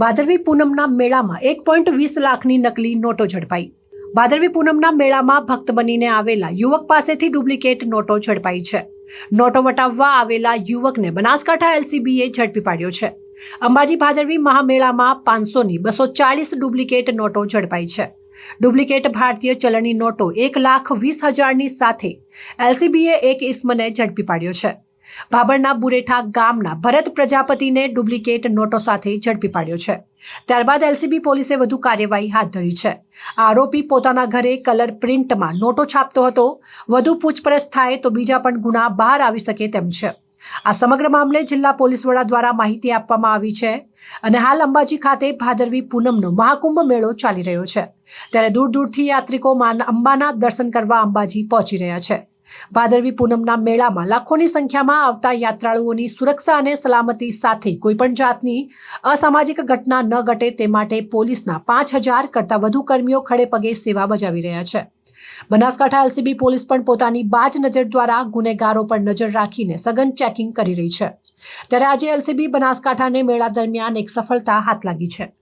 ભાદરવી પૂનમના મેળામાં એક પોઈન્ટ વીસ લાખની નકલી નોટો ઝડપાઈ. ભાદરવી પૂનમના મેળામાં ભક્ત બનીને આવેલા યુવક પાસેથી ડુપ્લિકેટ નોટો ઝડપાઈ છે. નોટો વટાવવા આવેલા યુવકને બનાસકાંઠા એલસીબીએ ઝડપી પાડ્યો છે. અંબાજી ભાદરવી મહામેળામાં પાંચસોની બસો ચાલીસ ડુપ્લિકેટ નોટો ઝડપાઈ છે. ડુપ્લિકેટ ભારતીય ચલણની નોટો એક લાખ વીસ હજારની સાથે એલસીબીએ એક ઇસમને ઝડપી પાડ્યો છે. ભાભરના બુરેઠા ગામના ભરત પ્રજાપતિને ડુપ્લિકેટ નોટો સાથે ઝડપી પાડ્યો છે. ત્યારબાદ એલસીબી પોલીસે વધુ કાર્યવાહી હાથ ધરી છે. આરોપી પોતાના ઘરે કલર પ્રિન્ટમાં નોટો છાપતો હતો. વધુ પૂછપરછ થાય તો બીજા પણ ગુના બહાર આવી શકે તેમ છે. આ સમગ્ર મામલે જિલ્લા પોલીસ વડા દ્વારા માહિતી આપવામાં આવી છે અને હાલ અંબાજી ખાતે ભાદરવી પૂનમનો મહાકુંભ મેળો ચાલી રહ્યો છે. ત્યારે દૂર દૂરથી યાત્રિકો અંબાના દર્શન કરવા અંબાજી પહોંચી રહ્યા છે. ભાદરવી પૂનમના મેળામાં લાખોની સંખ્યામાં આવતા યાત્રાળુઓની સુરક્ષા અને સલામતી સાથે કોઈપણ જાતની અસામાજિક ઘટના ન ઘટે તે માટે પોલીસના પાંચ હજાર કરતાં વધુ કર્મીઓ ખડે પગે સેવા બજાવી રહ્યા છે. બનાસકાંઠા એલસીબી પોલીસ પણ પોતાની બાજ નજર દ્વારા ગુનેગારો પર નજર રાખીને સઘન ચેકિંગ કરી રહી છે. ત્યારે આજે એલસીબી બનાસકાંઠાને મેળા દરમિયાન એક સફળતા હાથ લાગી છે.